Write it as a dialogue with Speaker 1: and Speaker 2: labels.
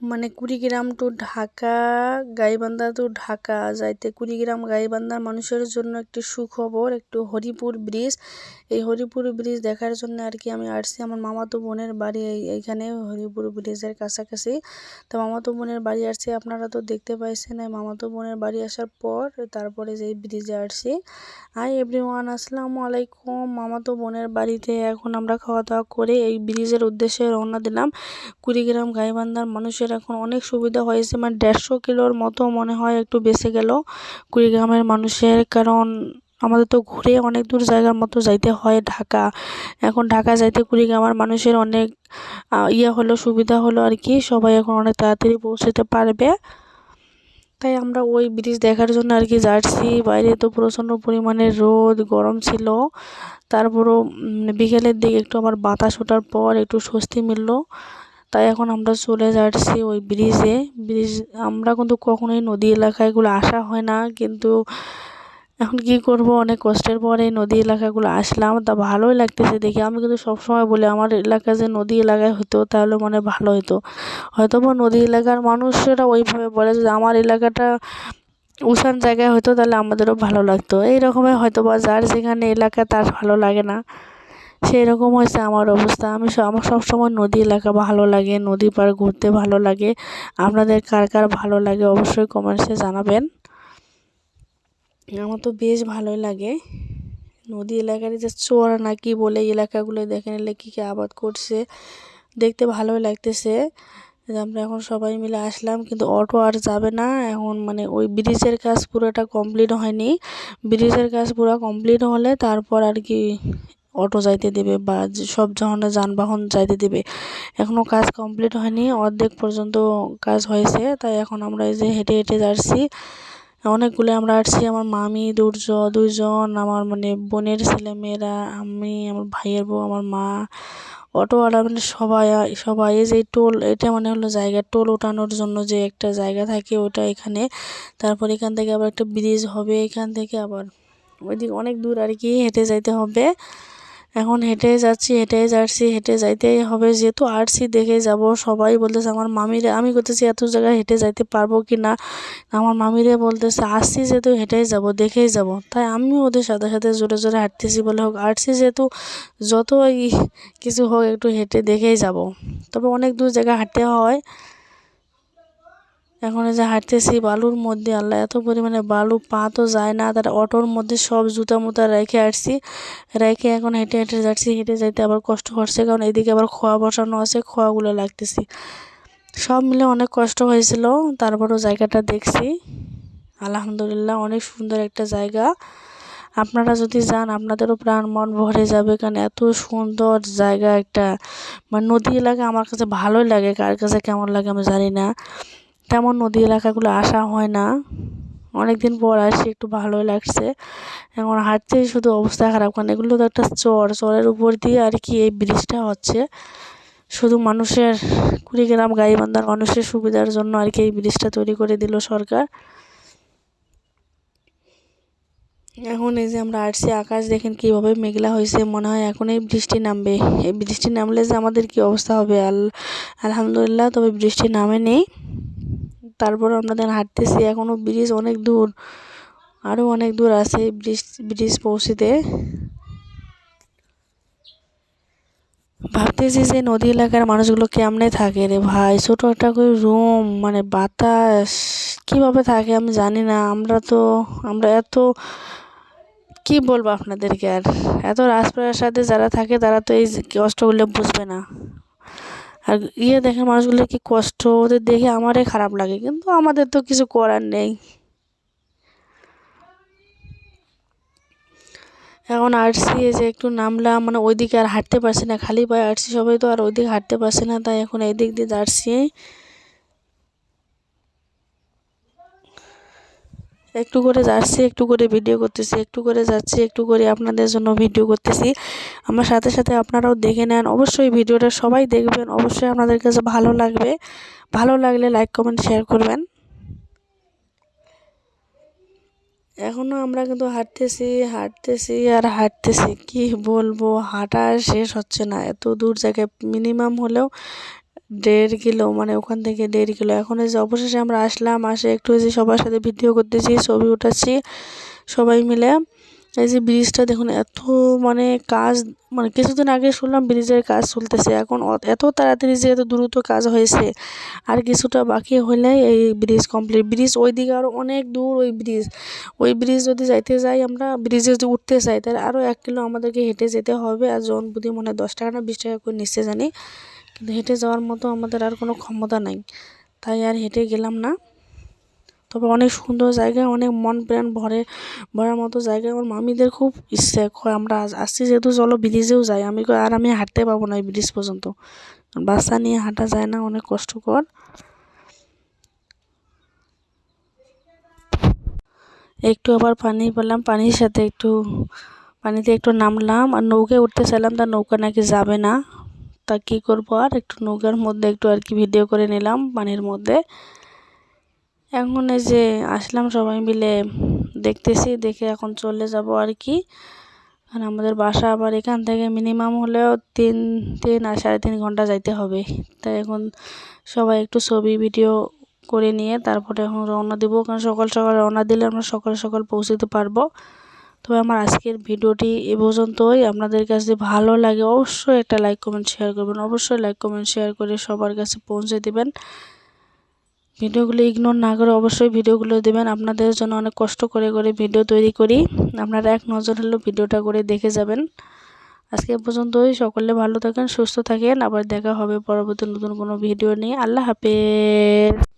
Speaker 1: মানে Kurigram to Dhaka, Gaibandha to Dhaka, যাইতে কুড়িগ্রাম, গাইবান্ধার মানুষের জন্য একটি সুখবর, একটু হরিপুর ব্রিজ এই হরিপুর ব্রিজ দেখার জন্য আর কি আমি আসছি আমার মামাতো বোনের বাড়ি এই, এইখানে হরিপুর ব্রিজের কাছাকাছি। তো মামাতো বোনের বাড়ি আসছি, আপনারা তো দেখতে পাইছেন, এই মামাতো বোনের বাড়ি আসার পর তারপরে যে ব্রিজে আসছি। হাই এভরিওয়ান আসসালামু আলাইকুম। মামাতো বোনের বাড়িতে এখন আমরা খাওয়া দাওয়া করে এই ব্রিজের উদ্দেশ্যে রওনা দিলাম। কুড়িগ্রাম, গাইবান্ধার মানুষের এখন অনেক সুবিধা হয়েছে। মানে দেড়শো কিলোর মতো মনে হয় একটু বেঁচে গেল কুড়িগ্রামের মানুষের। কারণ আমাদের তো ঘুরে অনেক দূর জায়গার মতো যাইতে হয় ঢাকা। এখন ঢাকা যাইতে কুড়িগ্রামের মানুষের অনেক ইয়ে হলো, সুবিধা হলো আর কি। সবাই এখন অনেক তাড়াতাড়ি পৌঁছতে পারবে। তাই আমরা ওই ব্রিজ দেখার জন্য আর কি যাচ্ছি। বাইরে তো প্রচণ্ড পরিমাণে রোদ, গরম ছিল। তারপরও বিকেলের দিকে একটু আমার বাতাস ওঠার পর একটু স্বস্তি মিললো। তাই এখন আমরা চলে যাচ্ছি ওই ব্রিজে ব্রিজ আমরা কিন্তু কখনোই নদী এলাকাগুলো আসা হয় না, কিন্তু এখন কি করব? অনেক কষ্টের পরে নদী এলাকাগুলো আসলাম। তা ভালোই লাগতেছে দেখি। আমি কিন্তু সবসময় বলি, আমার এলাকা যে নদী এলাকায় হতো, তাহলে মনে ভালো হতো হয়তো বা নদী এলাকার মানুষেরা ওইভাবে বলে যে, আমার এলাকাটা উষান জায়গায় হতো, তাহলে আমাদেরও ভালো লাগতো। এই রকমের হয়তো বা যার যেখানে এলাকা, তার ভালো লাগে না। সেই রকম হয়েছে আমার অবস্থা। আমি আমার সবসময় নদী এলাকা ভালো লাগে, নদী পার ঘুরতে ভালো লাগে। আপনাদের কার কার ভালো লাগে অবশ্যই কমেন্টসে জানাবেন। আমার তো বেশ ভালোই লাগে। নদী এলাকার যে চোর না কি বলে এলাকাগুলো দেখে নিলে কী কী আবাদ করছে, দেখতে ভালোই লাগতেছে। আমরা এখন সবাই মিলে আসলাম, কিন্তু অটো আর যাবে না। এখন মানে ওই ব্রিজের কাজ পুরোটা কমপ্লিট হয়নি। ব্রিজের কাজ পুরো কমপ্লিট হলে তারপর আর কি অটো যাইতে দেবে বা সব ধরনের যানবাহন যাইতে দেবে। এখনও কাজ কমপ্লিট হয়নি, অর্ধেক পর্যন্ত কাজ হয়েছে, তাই এখন আমরা এই যে হেঁটে হেঁটে যাচ্ছি। অনেকগুলো আমরা আসছি, আমার মামি, দুর্য, দুইজন, আমার মানে বোনের ছেলেমেয়েরা, আমি, আমার ভাইয়ের বউ, আমার মা অটোওয়ালা মানে সবাই সবাই, এই যে টোল, এটা মানে হলো জায়গা, টোল ওঠানোর জন্য যে একটা জায়গা থাকে ওটা এখানে। তারপর এখান থেকে আবার একটা ব্রিজ হবে, এখান থেকে আবার ওইদিকে অনেক দূর আর কি হেঁটে যাইতে হবে। এখন হেঁটে যাচ্ছি হেঁটে যাচ্ছি, হেঁটে যাইতেই হবে। যেহেতু আসছি দেখে যাব, সবাই বলতেছে, আমার মামিরে, আমি করতেছি এত জায়গায় হেঁটে যাইতে পারব কি না? আমার মামিরে বলতেছে আসছি যেহেতু হেঁটেই যাব, দেখেই যাব। তাই আমিও ওদের সাথে সাথে জোরে জোরে হাঁটতেছি, বলে হোক আসছি যেহেতু যতই কিছু হোক, একটু হেঁটে দেখেই যাব। তবে অনেক দূর জায়গায় হাঁটতে হয়। এখন যে হাঁটতেছি বালুর মধ্যে, আল্লাহ এত পরিমাণে বালু, পা তো যায় না, তার অটোর মধ্যে সব জুতা মুতা রেখে আসছি, রেখে এখন হেঁটে হেঁটে যাচ্ছি, হেঁটে যাইতে আবার কষ্ট হচ্ছে, কারণ এদিকে আবার খোয়া বসানো আছে, খোয়াগুলো লাগতেছি। সব মিলে অনেক কষ্ট হয়েছিল, তারপরও জায়গাটা দেখছি। আলহামদুলিল্লাহ অনেক সুন্দর একটা জায়গা। আপনারা যদি যান, আপনাদেরও প্রাণ মন ভরে যাবে, কারণ এত সুন্দর জায়গা একটা। মানে নদী এলাকা আমার কাছে ভালোই লাগে, কার কাছে কেমন লাগে আমি জানি না। তেমন নদী এলাকাগুলো আসা হয় না। অনেক দিন পর আসি, একটু ভালোই লাগছে। এখন হাঁটতেই শুধু অবস্থা খারাপ, কারণ এগুলো তো একটা চর, চরের উপর দিয়ে আর কি এই ব্রিজটা হচ্ছে। শুধু মানুষের কুড়িগ্রাম গাইবান্ধার মানুষের সুবিধার জন্য আর কি এই ব্রিজটা তৈরি করে দিল সরকার। এখন এই যে আমরা আসছি, আকাশ দেখেন কীভাবে মেঘলা হয়েছে, মনে হয় এখন এই বৃষ্টি নামবে। এই বৃষ্টি নামলে যে আমাদের কি অবস্থা হবে? আল, আলহামদুলিল্লাহ, তবে বৃষ্টি নামে নেই তারপর আমাদের হাঁটতেছি এখনও ব্রিজ অনেক দূর আরও অনেক দূর আছে ব্রিজ ব্রিজ পৌঁছিতে। ভাবতেছি যে নদী এলাকার মানুষগুলো কেমনে থাকে রে ভাই? ছোটো একটা করে রুম মানে বাতাস, কীভাবে থাকে আমি জানি না। আমরা তো, আমরা এত, কি বলব আপনাদেরকে আর? এত রাজপ্রাসাদের সাথে যারা থাকে তারা তো এই কষ্টগুলো বুঝবে না। আর ইয়ে দেখে মানুষগুলো কি কষ্ট, ওদের দেখে আমারই খারাপ লাগে, কিন্তু আমাদের তো কিছু করার নেই। এখন আরসি যে একটু নামলাম মানে ওইদিকে আর হাঁটতে পারছি না, খালি পায়ে আরসি, সবাই তো আর ওইদিকে হাঁটতে পারছে না, তাই এখন এই দিক দিয়ে যাচ্ছি। একটু করে যাচ্ছি, একটু করে ভিডিও করতেছি, একটু করে যাচ্ছি, একটু করে আপনাদের জন্য ভিডিও করতেছি। আমার সাথে সাথে আপনারাও দেখে নেন। অবশ্যই ভিডিওটা সবাই দেখবেন। অবশ্যই আপনাদের কাছে ভালো লাগবে। ভালো লাগলে লাইক কমেন্ট শেয়ার করবেন। এখনও আমরা কিন্তু হাঁটতেছি হাঁটতেছি আর হাঁটতেছি। কি বলব? হাঁটা শেষ হচ্ছে না। এত দূর জায়গায় মিনিমাম হলেও দেড় কিলো মানে ওখান থেকে দেড় কিলো। এখন যে অবশেষে আমরা আসলাম, আসে একটু যে সবার সাথে ভিডিও করতেছি, ছবি উঠাচ্ছি সবাই মিলে। এই যে ব্রিজটা দেখুন, এত মানে কাজ মানে কিছুদিন আগে শুনলাম ব্রিজের কাজ চলতেছে, এখন এত তাড়াতাড়ি যে এত দ্রুত কাজ হয়েছে, আর কিছুটা বাকি হলেই এই ব্রিজ কমপ্লিট ব্রিজ ওই দিকে আরও অনেক দূর ওই ব্রিজ। ওই ব্রিজ যদি যাইতে যাই আমরা, ব্রিজে যদি উঠতে চাই তাহলে আরও এক কিলো আমাদেরকে হেঁটে যেতে হবে, আর জন বুদ্ধি মনে হয় দশ টাকা না বিশ টাকা করে নিচ্ছে জানি। কিন্তু হেঁটে যাওয়ার মতো আমাদের আর কোনো ক্ষমতা নাই। তাই আর হেঁটে গেলাম না। তবে অনেক সুন্দর জায়গা, অনেক মন প্রাণ ভরে, ভরার মতো জায়গা। আমার মামিদের খুব ইচ্ছে আমরা আসছি যেহেতু চলো ব্রিজেও যাই। আমি আর আমি হাঁটতে পাবো না এই ব্রিজ পর্যন্ত। বাচ্চা নিয়ে হাঁটা যায় না, অনেক কষ্টকর। একটু আবার পানি পেলাম, পানির সাথে একটু, পানিতে একটু নামলাম। আর নৌকায় উঠতে চাইলাম তার নৌকা নাকি যাবে না। তা কী করব আর? একটু নৌকার মধ্যে একটু আর কি ভিডিও করে নিলাম পানির মধ্যে। এখন এই যে আসলাম সবাই মিলে দেখতেছি, দেখে এখন চলে যাব আর কি। আর আমাদের বাসা আবার এখান থেকে মিনিমাম হলেও তিন তিন আর সাড়ে তিন ঘণ্টা যাইতে হবে। তাই এখন সবাই একটু ছবি ভিডিও করে নিয়ে তারপরে এখন রওনা দেবো। কারণ সকাল সকাল রওনা দিলে আমরা সকাল সকাল পৌঁছতে পারব। তবে আমার আজকের ভিডিওটি এ পর্যন্তই। আপনাদের কাছে ভালো লাগে অবশ্যই একটা লাইক কমেন্ট শেয়ার করবেন। অবশ্যই লাইক কমেন্ট শেয়ার করে সবার কাছে পৌঁছে দেবেন। ভিডিওগুলো ইগনোর না করে অবশ্যই ভিডিওগুলো দেবেন। আপনাদের জন্য অনেক কষ্ট করে করে ভিডিও তৈরি করি। আপনারা এক নজর হলেও ভিডিওটা করে দেখে যাবেন। আজকে পর্যন্তই। সকলে ভালো থাকেন, সুস্থ থাকেন। আবার দেখা হবে পরবর্তী নতুন কোনো ভিডিও নিয়ে। আল্লাহ হাফেজ।